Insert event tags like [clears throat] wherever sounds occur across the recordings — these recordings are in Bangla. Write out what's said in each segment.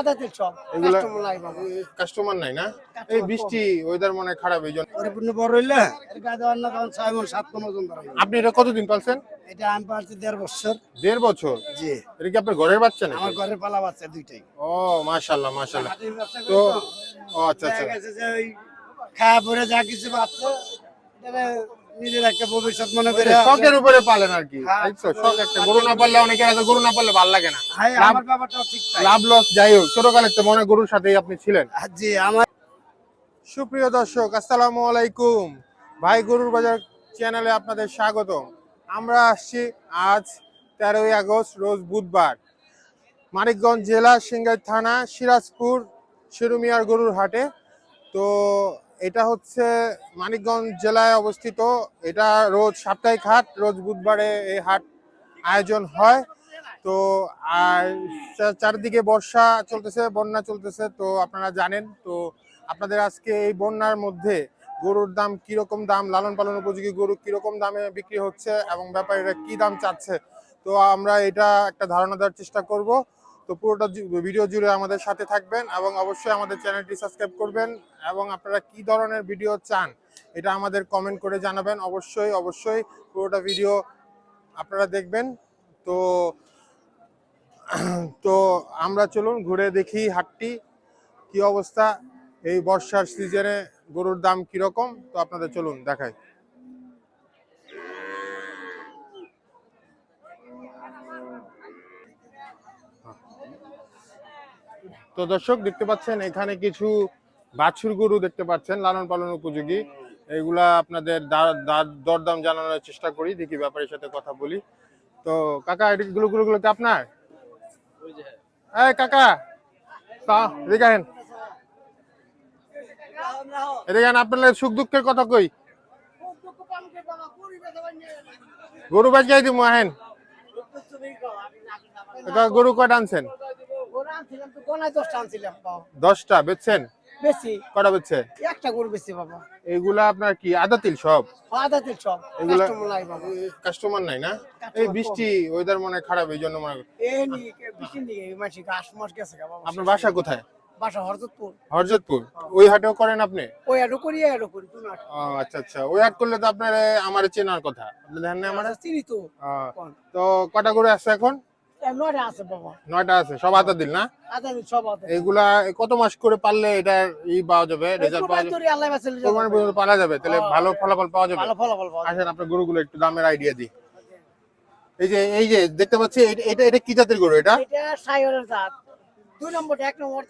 আদাতের সব এগুলা কাস্টমার লাই বাবা। কাস্টমার নাই না? এই বৃষ্টি ওয়েদার মনে খারাপ এই জন্য। পরিপূর্ণ বড় হইলে? দেওয়ার না তখন ছয় মন সাত মন ওজন ধরা। আপনি এটা কতদিন পালছেন? এটা আমি পারছি দেড় বছর। দেড় বছর? জি। এটা কি আপনার ঘরের বাচ্চা নাকি? আমার ঘরের পালা বাচ্চা দুইটাই। ও ব্যবসা করি তো। ও আচ্ছা আচ্ছা। খাওয়া পরে যা কিছু বাচ্চা এটা নিজের একটা ভবিষ্যৎ মনে করে শখের উপরে পালেন আর কি হ্যাঁ। শখ একটা। গরু না পারলে অনেকের আছে গরু না পারলে ভালো লাগে না। লাভ- আমার ব্যাপারটাও ঠিক লাভ লস যাই হোক ছোটকালে তো মনে গরুর সাথেই আপনি ছিলেন। জি আমার সুপ্রিয় দর্শক আসসালামু আলাইকুম। ভাই গরুর বাজার চ্যানেলে আপনাদের স্বাগত আমরা আসছি আজ তেরোই আগস্ট রোজ বুধবার। মানিকগঞ্জ জেলা সিংগাই থানা সিরাজপুর শিরুমিয়ার গরুর হাটে। তো এটা হচ্ছে মানিকগঞ্জ জেলায় অবস্থিত। এটা রোজ সাপ্তাহিক হাট, রোজ বুধবারে এই হাট আয়োজন হয়। তো আর চারদিকে বর্ষা চলতেছে, বন্যা চলতেছে, তো আপনারা জানেন। তো আপনাদের আজকে এই বন্যার মধ্যে গরুর দাম কীরকম দাম, লালন পালন উপযোগী গরু কীরকম দামে বিক্রি হচ্ছে এবং ব্যাপারীরা কি দাম চাচ্ছে, তো আমরা এটা একটা ধারণা দেওয়ার চেষ্টা করব। তো পুরোটা ভিডিও জুড়ে আমাদের সাথে থাকবেন এবং অবশ্যই আমাদের চ্যানেলটি সাবস্ক্রাইব করবেন এবং আপনারা কি ধরনের ভিডিও চান এটা আমাদের কমেন্ট করে জানাবেন। অবশ্যই অবশ্যই পুরোটা ভিডিও আপনারা দেখবেন। তো [clears throat] তো আমরা চলুন ঘুরে দেখি হাটটি। কি অবস্থা? এই বর্ষার সিজনে গরুর দাম কীরকম? তো আপনাদের চলুন দেখাই। তো দর্শক দেখতে পাচ্ছেন এখানে কিছু বাছুর গরু দেখতে পাচ্ছেন লালন পালন উপযোগী। এগুলা আপনাদের দরদাম জানানোর চেষ্টা করি দেখি ব্যাপারের সাথে কথা বলি। তো কাকা এগুলো গুলো কি আপনার? এই কাকা এদিকে আহেন, আপনার সুখ দুঃখের কথা কই? গরু বাজ যাই দিমু আহেন গরু কয়টা আনছেন গরু আনছিলাম তো কোনায় দশটা বেচছেন? বেশি কটা বেচছে? একটা গরু বেশি বাবা। এইগুলা আপনার কি আদাতিল সব? আদাতের সব। এগুলা- কাস্টমার লাই বাবা। কাস্টমার নাই না? এই বৃষ্টি ওয়েদার মনে খারাপ এই জন্য মনে এই নিয়ে নিয়ে মাসি ঘাস মাস গেছে বাবা আপনার বাসা কোথায়? বাসা হরজতপুর। হরজতপুর? ওই হাটেও করেন আপনি? ওই আরও করি আরও করি ও, আচ্ছা আচ্ছা। ওই হাট করলে তো আপনার আমার চেনার কথা। আপনি দেখেন না আমার? চিনি তো। তো কটা করে আছে এখন? নয়টা আছে বাবা। নয়টা আছে সব আতা দিল না? সব এইগুলা কত মাস করে পারলে এটার ই পাওয়া যাবে রেজাল্ট পাওয়া যাবে? আল্লাহ বাঁচালে যাবে। কোরবানি পর্যন্ত পালা যাবে তাহলে হ্যাঁ। ভালো ফলাফল পাওয়া যাবে। ভালো ফলাফল পাওয়া আসেন আপনার গরুগুলো একটু দামের আইডিয়া দিই। এই যে এই যে দেখতে পাচ্ছি এটা- এটা এটা কি জাতের গরু এটা? এটা সাইওয়ালের জাত। দুই নম্বরটা এক নম্বর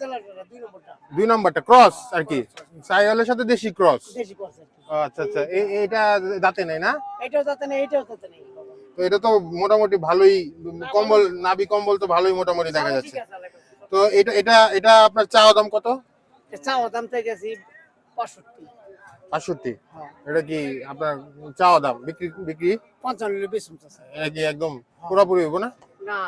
দুই নম্বরটা। দুই নাম্বারটা ক্রস আর কি? সাইওয়ালের সাথে দেশি ক্রস? দেশি আচ্ছা আচ্ছা এইটা দাঁতে নেই না? এটাও নেই এটাও নেই। বাবা। তো এটা তো মোটামুটি ভালোই কম্বল নাবি কম্বল তো ভালোই মোটামুটি দেখা যাচ্ছে। তো এটা এটা এটা আপনার চাওয়া দাম কত? চাওয়া দাম চাইতেছি পঁয়ষট্টি। পাঁচষট্টি হ্যাঁ। এটা কি আপনার চাওয়া দাম? বিক্রি বিক্রি? পঞ্চান্ন বেশি এটা কি একদম পুরোপুরি হইব না? না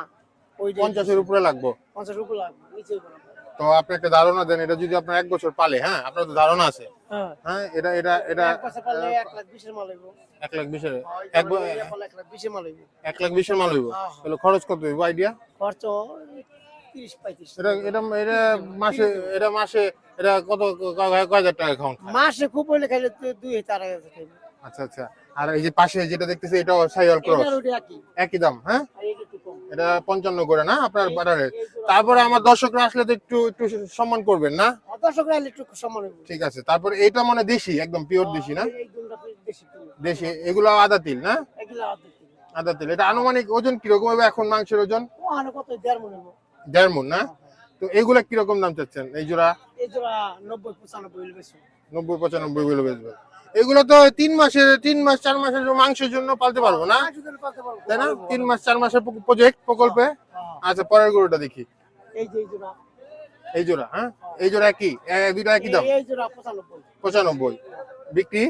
ওই পঞ্চাশের উপরে লাগবো। পঞ্চাশ রুপি লাগবে নিচে উপরে লাগবে। তো আপনি একটা ধারণা দেন এটা যদি আপনার এক বছর পালে হ্যাঁ? আপনার তো ধারণা আছে। হ্যাঁ। হ্যাঁ এটা এটা এটা এক লাখ বিশের মাল হইব। এক এক এটা লাখ বিশের মাল হইব। হ্যাঁ। তাহলে খরচ কত হইব? আইডিয়া খরচ এটা এটা এটা মাসে এটা মাসে এটা কত কয় হাজার টাকা মাসে খুব হইলে খাইলে দু- দুই চার হাজার খাইবে আচ্ছা আচ্ছা। আর এই যে পাশে যেটা দেখতেছি এটাও সাইওয়াল ক্রস একই। দাম হ্যাঁ? এটা পঞ্চান্ন করে না আপনার বাটারে তারপরে আমার দর্শকরা আসলে তো একটু একটু সম্মান করবেন না? দর্শক রাইলে একটু হইব ঠিক আছে তারপরে এটা মানে দেশি একদম পিওর দেশি না? দেশি এগুলো আদা তিল না? এগুলা আদা তিল। এটা আনুমানিক ওজন কীরকম হবে এখন মাংসের ওজন? দেড় মনে না? তো এগুলা কীরকম দাম চাচ্ছেন এই জোড়া? এই জোড়া নব্বই পঁচানব্বই নব্বই পঁচানব্বই বেচবেন। এগুলো তো তিন মাসের তিন মাস চার মাসের মাংসের জন্য পালতে পারব না? তাই না? তিন মাস চার মাসের প্রজেক্ট প্রকল্পে? হ্যাঁ। আচ্ছা পরের গরুটা দেখি। এই জোড়া। হ্যাঁ? এই জোড়া এ- দুইটা একই দাম? পঁচানব্বই। বিক্রি?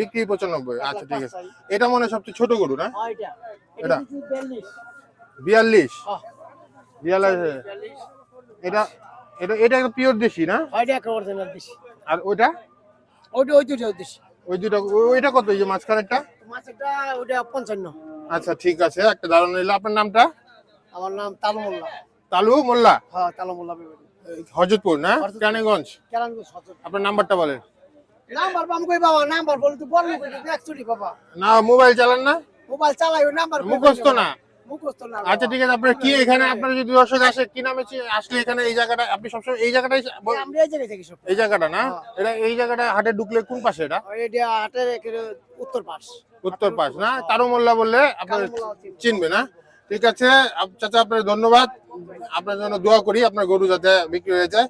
বিক্রি পঁচানব্বই। আচ্ছা ঠিক আছে। এটা মনে হয় সবচেয়ে ছোট গরু না? হ্যাঁ, এটা। বিয়াল্লিশ। বিয়াল্লিশ? হ্যাঁ, বিয়াল্লিশ। বিয়াল্লিশ। এটা এটা এটা পিওর দেশি না? আর ওইটা ওইটা ওই দুটো দিছি ওই দুটো ওইটা কত এই যে মাঝখানেরটা মাছেরটা ওইটা পঞ্চান্ন আচ্ছা ঠিক আছে একটা ধারণা নিলে আপনার নামটা আমার নাম তালু মোল্লা তালু মোল্লা হ্যাঁ তালা মোল্লা হজরতপুর না। কেরানীগঞ্জ কেরান আপনার নাম্বারটা বলেন নাম্বার বাম কই বাবা নাম্বার বলে তুই বল একচুয়ালি বাবা না মোবাইল চালান না মোবাইল চালাই নাম্বার কই মুখস্থ না আচ্ছা ঠিক আছে আপনার কি এখানে আপনার যদি দর্শক আসে কি নামে আসলে এখানে এই জায়গাটা আপনি সবসময় এই জায়গাটাই আমরা এই জায়গায় থাকি সব এই জায়গাটা না? হ্যাঁ। এটা এই জায়গাটা হাটে ঢুকলে কোন পাশে এটা? এটা হাটের উত্তর পাশ। উত্তর পাশ না? মোল্লা বললে আপনার চিনবে। না? ঠিক আছে চাচা আপনার ধন্যবাদ। আপনার জন্য দোয়া করি আপনার গরু যাতে বিক্রি হয়ে যায়।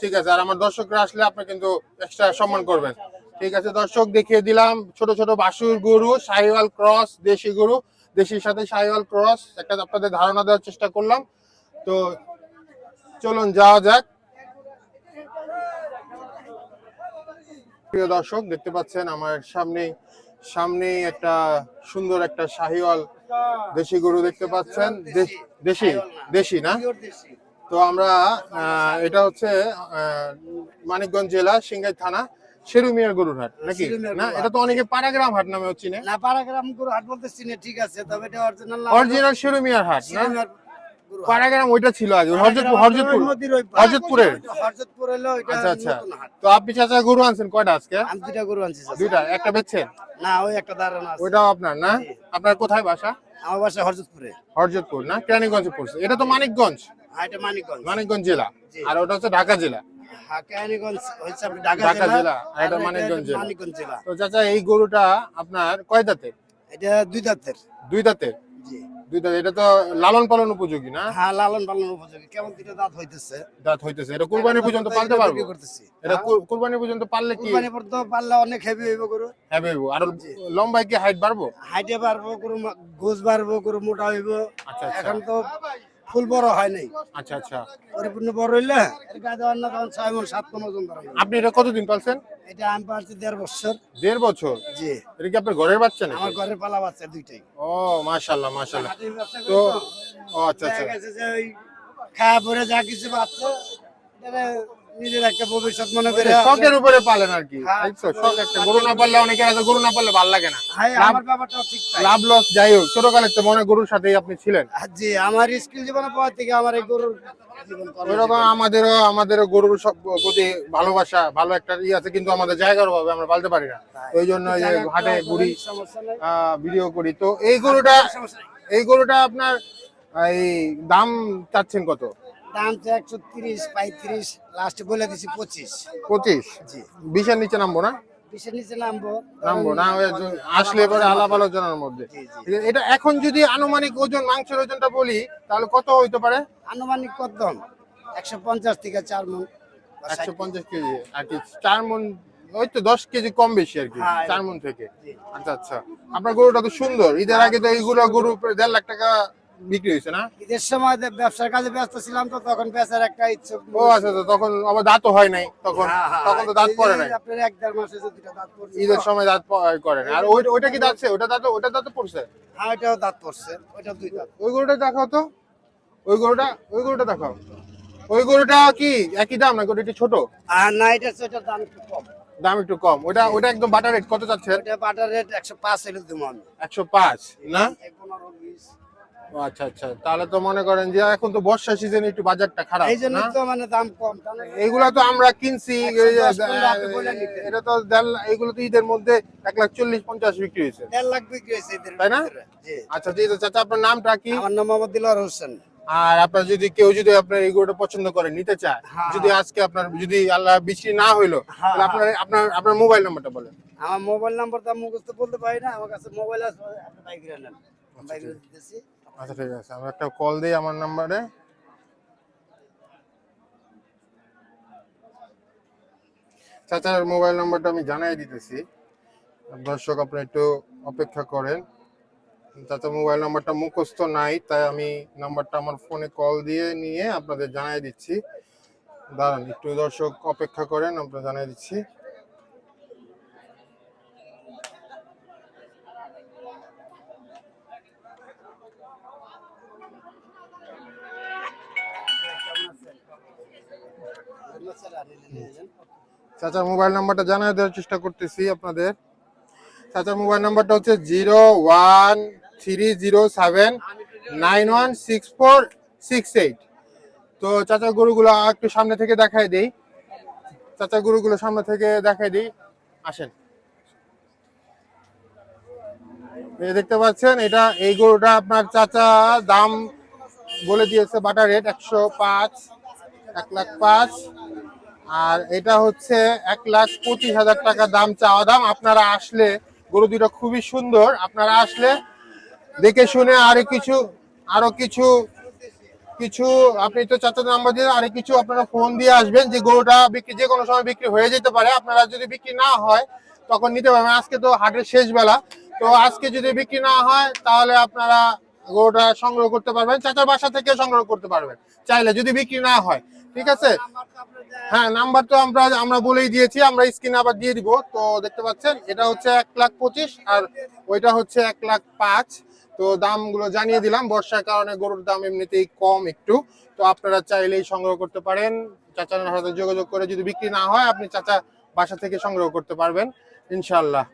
ঠিক আছে আর আমার দর্শকরা আসলে আপনি কিন্তু এক্সট্রা সম্মান করবেন। ঠিক আছে দর্শক দেখিয়ে দিলাম ছোট ছোট বাসুর গরু সাহিওয়াল ক্রস দেশি গরু। দেশির সাথে শাহিওয়াল ক্রস একটা আপনাদের ধারণা দেওয়ার চেষ্টা করলাম। তো চলুন যাওয়া যাক। প্রিয় দর্শক দেখতে পাচ্ছেন আমার সামনে সামনে একটা সুন্দর একটা শাহিওয়াল দেশি গরু দেখতে পাচ্ছেন। দেশি দেশি না? তো আমরা আহ, এটা হচ্ছে আহ, মানিকগঞ্জ জেলা সিংগাই থানা। শেরুমিয়ার গরুর হাট নাকি? না। এটা তো অনেকে পাড়াগ্রাম হাট নামে চিনে। না পাড়াগ্রাম গরু হাট বলতেছি না ঠিক আছে তবে এটা অরিজিনাল অরিজিনাল শেরুমিয়ার হাট না? ওইটা ছিল আগে হরজতপুর হরজতপুর। হরজতপুর হলো এটা আচ্ছা আচ্ছা। তো আপনি চাচা গরু আনছেন কয়টা আজকে? আমি দুইটা গরু আনছি। দুইটা একটা বেচছেন? না ওই একটা দাঁড়ানো আছে। ওইটাও আপনার না? আপনার কোথায় বাসা? আমার বাসা হরজতপুরে। হরজতপুর না? কেরানীগঞ্জে পড়ছে। এটা তো মানিকগঞ্জ? হ্যাঁ এটা মানিকগঞ্জ। মানিকগঞ্জ জেলা। আর ওটা হচ্ছে ঢাকা জেলা। হ্যাঁ হচ্ছে ঢাকা ঢাকা জেলা জেলা, আর এটা মানিকগঞ্জ জেলা। মানিকগঞ্জ জেলা। তো চাচা এই গরুটা আপনার কয় দাঁতে এটা দুই দাঁতের। দুই দাঁতে জি। দুই দাঁত এটা তো লালন পালন উপযোগী না? হ্যাঁ লালন পালন উপযোগী। কেমন দুইটা দাঁত হইতেছে? দাঁত হইতেছে এটা কুরবানি পর্যন্ত পালতে পারব? এটা কুরবানি পর্যন্ত পারলে কি? কুরবানি পর্যন্ত পারলে অনেক হেভি হইব গরু। হবে আর লম্বায় কি হাইট বাড়বো? হাইটে বাড়বো গরু বাড়বো গরু মোটা হইব। আচ্ছা, আচ্ছা। এখন তো ফুল বড় হয় নাই। আচ্ছা আচ্ছা। পরিপূর্ণ বড় হইলে এর অন্য না ছয় মন সাত মন ওজন ধরা। আপনি এটা কতদিন পালছেন? এটা আমি পালছি দেড় বছর। দেড় বছর? জি। এটা কি আপনার ঘরের বাচ্চা না আমার ঘরের পালা বাচ্চা দুইটাই। ও ব্যবসা করি তো। ও আচ্ছা আচ্ছা। দেখা গেছে যে ওই খাওয়া পরে যা কিছু বাচ্চা নিজের একটা ভবিষ্যৎ মনে করে শখের উপরে পালেন আর কি। হ্যাঁ, এই তো? শখ একটা। গরু না পারলে অনেকে আছে গরু না পারলে ভালো লাগে না। লাভ- আমার ব্যাপারটাও ঠিক লাভ লস যাই হোক ছোটকালের তো মনে গরুর সাথেই আপনি ছিলেন। জি আমার স্কুল জীবনের পর থেকে আমার এই গরুর ওইরকম আমাদেরও আমাদেরও গরুর সব প্রতি ভালোবাসা ভালো একটা ইয়ে আছে কিন্তু আমাদের জায়গার অভাবে আমরা পালতে পারি না। ওই জন্য হাটে ঘুরি ভিডিও করি। তো এই গরুটা এই গরুটা আপনার এই দাম চাচ্ছেন কত? দাম তো একশো তিরিশ পঁয়ত্রিশ লাস্টে বলে দিছি পঁচিশ। পঁচিশ? জি। বিশের নিচে নামবো না? বিশের নিচে নামবো। নামবো না আসলে আলাপ আলোচনার মধ্যে। এটা এখন যদি আনুমানিক ওজন মাংসের ওজনটা বলি তাহলে কত হইতে পারে? আনুমানিক কত দাম? একশো পঞ্চাশ থেকে চার মন একশো পঞ্চাশ কেজি আর কি চার মন ওই তো দশ কেজি কম বেশি আর কি হ্যাঁ, চার মন থেকে। আচ্ছা আচ্ছা। আপনার গরুটা তো সুন্দর ঈদের আগে তো এইগুলো গরু দেড় লাখ টাকা বিক্রি হয়েছে না? ঈদের সময় ব্যবসার কাজে ব্যস্ত ছিলাম তো তখন বেচার একটা ইচ্ছুক ও আচ্ছা আচ্ছা তখন আবার দাঁতও হয় নাই তখন হ্যাঁ, হ্যাঁ, তখন তো দাঁত পড়ে নাই। আপনার এক দেড় মাসে যে দুটা দাঁত পড়ছে। ঈদের সময় দাঁত করে না আর ওই ওইটা কি দাঁতছে ওটা দাঁত ওটা দাঁত পড়ছে? হ্যাঁ ওইটাও দাঁত পড়ছে দুই দাঁত। ওই গরুটা দেখাও তো। ওই গরুটা ওই গরুটা দেখাও। ওই গরুটা কি? একই দাম না গরুটা একটু ছোট? আর না এটা ওইটার দাম একটু কম। দাম একটু কম। ওটা ওটা একদম বাটার রেট কত যাচ্ছে? ওইটা বাটার রেট একশো পাঁচ হইলে দেবো আমি। একশো পাঁচ না? আচ্ছা আচ্ছা। তাহলে তো মনে করেন যে এখন তো বর্ষা সিজনে একটু বাজারটা খারাপ এই জন্য তো মানে দাম কম তা এইগুলা তো আমরা কিনছি এই যে, 110 পনেরো আপনি বলে নিতেন। এটা তো দেড় এইগুলো তো ঈদের মধ্যে এক লাখ চল্লিশ পঞ্চাশ বিক্রি হয়েছে। দেড় লাখ বিক্রি হয়েছে তাই না? আচ্ছা ঠিক আছে চাচা আপনার নামটা কি? আমার নাম মোহাম্মদ দিলওয়ার হোসেন। আর আপনার যদি কেউ যদি আপনার এই গরুটা পছন্দ করে নিতে চায় হ্যাঁ। যদি আজকে আপনার যদি আল্লাহ বৃষ্টি না হইল হ্যাঁ, তাহলে আপনার আপনার আপনার মোবাইল নাম্বারটা বলেন। আমার মোবাইল নাম্বার তো আমি মুখস্থ বলতে পারি না আমার কাছে মোবাইল আছে আচ্ছা ঠিক আছে। আমি একটা কল দিই আমার নাম্বারে। চাচার মোবাইল নাম্বারটা আমি জানাই দিতেছি। দর্শক আপনি একটু অপেক্ষা করেন। চাচার মোবাইল নাম্বারটা মুখস্থ নাই তাই আমি নাম্বারটা আমার ফোনে কল দিয়ে নিয়ে আপনাদের জানাই দিচ্ছি। দাঁড়ান একটু দর্শক অপেক্ষা করেন আপনার জানাই দিচ্ছি। চাচার মোবাইল নাম্বারটা জানাই দেওয়ার চেষ্টা করতেছি আপনাদের। চাচার মোবাইল নাম্বারটা হচ্ছে zero one three zero seven nine one six four six eight. তো চাচা গরুগুলো একটু সামনে থেকে দেখাই দিই। চাচা গরুগুলো সামনে থেকে দেখাই দিই। আসেন। দেখতে পাচ্ছেন, এটা এই গরুটা আপনার চাচা দাম বলে দিয়েছে বাটার রেট একশো পাঁচ, এক লাখ পাঁচ। আর এটা হচ্ছে এক লাখ পঁচিশ হাজার টাকা দাম চাওয়া দাম। আপনারা আসলে, গরু দুটো খুবই সুন্দর। আপনারা আসলে দেখে শুনে আরও কিছু আরও কিছু কিছু, আপনি তো চাচার নাম্বার দিয়ে আরও কিছু আপনারা ফোন দিয়ে আসবেন যে গরুটা বিক্রি, যে কোনো সময় বিক্রি হয়ে যেতে পারে। আপনারা যদি বিক্রি না হয়, তখন নিতে পারবেন। আজকে তো হাটের শেষ বেলা। তো আজকে যদি বিক্রি না হয়, তাহলে আপনারা গরুটা সংগ্রহ করতে পারবেন। চাচার বাসা থেকে সংগ্রহ করতে পারবেন। চাইলে যদি বিক্রি না হয়। ঠিক আছে? হ্যাঁ নাম্বার তো আমরা আমরা বলেই দিয়েছি, আমরা স্ক্রিনে আবার দিয়ে দিব। তো দেখতে পাচ্ছেন, এটা হচ্ছে এক লাখ পঁচিশ আর ওইটা হচ্ছে এক লাখ পাঁচ। তো দামগুলো জানিয়ে দিলাম, বর্ষার কারণে গরুর দাম এমনিতেই কম একটু। তো আপনারা চাইলেই সংগ্রহ করতে পারেন। চাচার সাথে যোগাযোগ করে যদি বিক্রি না হয়, আপনি চাচা বাসা থেকে সংগ্রহ করতে পারবেন ইনশাল্লাহ